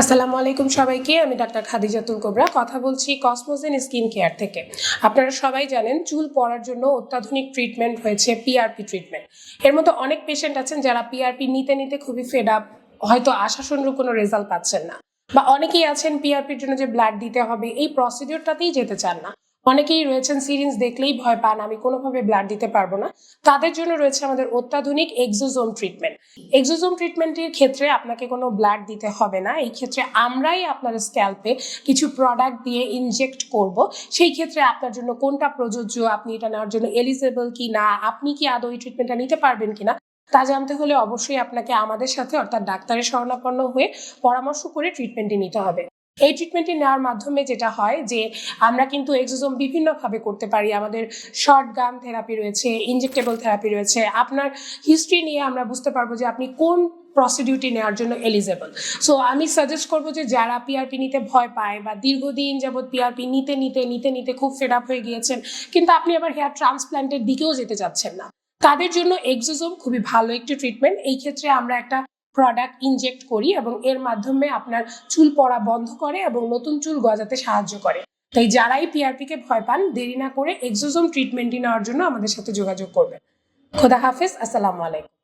আসসালামু আলাইকুম সবাইকে, আমি ডাক্তার খাদিজাতুল কোবরা কথা বলছি কসমোজেন স্কিন কেয়ার থেকে। আপনারা সবাই জানেন, চুল পড়ার জন্য অত্যাধুনিক ট্রিটমেন্ট হয়েছে পিআরপি ট্রিটমেন্ট এর মতো অনেক পেশেন্ট আছেন যারা পিআরপি নিতে নিতে খুবই ফেড আপ হয়তো আশাসনুরূপ কোনো রেজাল্ট পাচ্ছেন না। বা অনেকেই আছেন পিআরপির জন্য যে ব্লাড দিতে হবে, এই প্রসিডিওরটাতেই যেতে চান না। অনেকেই রয়েছেন সিরিঞ্জ দেখলেই ভয় পান, আমি কোনোভাবে ব্লাড দিতে পারব না। তাদের জন্য রয়েছে আমাদের অত্যাধুনিক এক্সোজোম ট্রিটমেন্ট এক্সোজোম ট্রিটমেন্টের ক্ষেত্রে আপনাকে কোনো ব্লাড দিতে হবে না। এই ক্ষেত্রে আমরাই আপনার স্ক্যাল্পে কিছু প্রোডাক্ট দিয়ে ইনজেক্ট করব। সেই ক্ষেত্রে আপনার জন্য কোনটা প্রযোজ্য, আপনি এটা নেওয়ার জন্য এলিজেবল কি না, আপনি কি আদৌ এই ট্রিটমেন্টটা নিতে পারবেন কিনা, তা জানতে হলে অবশ্যই আপনাকে আমাদের সাথে, অর্থাৎ ডাক্তারের শরণাপন্ন হয়ে পরামর্শ করে ট্রিটমেন্টটি নিতে হবে। এই ট্রিটমেন্টটি নেওয়ার মাধ্যমে যেটা হয় যে, আমরা কিন্তু এক্সোজোম বিভিন্নভাবে করতে পারি। আমাদের শর্ট গান থেরাপি রয়েছে ইনজেক্টেবল থেরাপি রয়েছে। আপনার হিস্ট্রি নিয়ে আমরা বুঝতে পারব যে আপনি কোন প্রসিডিউটি নেওয়ার জন্য এলিজেবল সো আমি সাজেস্ট করব যে, যারা পিআরপি নিতে ভয় পায় বা দীর্ঘদিন যাবৎ পিআরপি নিতে নিতে নিতে নিতে খুব ফেড আপ হয়ে গিয়েছেন, কিন্তু আপনি আবার হেয়ার ট্রান্সপ্ল্যান্টের দিকেও যেতে চাচ্ছেন না। তাদের জন্য এক্সোজোম খুবই ভালো একটি ট্রিটমেন্ট এই ক্ষেত্রে আমরা একটা প্রোডাক্ট ইনজেক্ট করি এবং এর মাধ্যমে আপনার চুল পড়া বন্ধ করে এবং নতুন চুল গজাতে সাহায্য করে। তাই যারাই পিআরপিকে ভয় পান, দেরি না করে এক্সোজোম ট্রিটমেন্টটি নেওয়ার জন্য আমাদের সাথে যোগাযোগ করবেন। খোদা হাফেজ, আসসালামু আলাইকুম।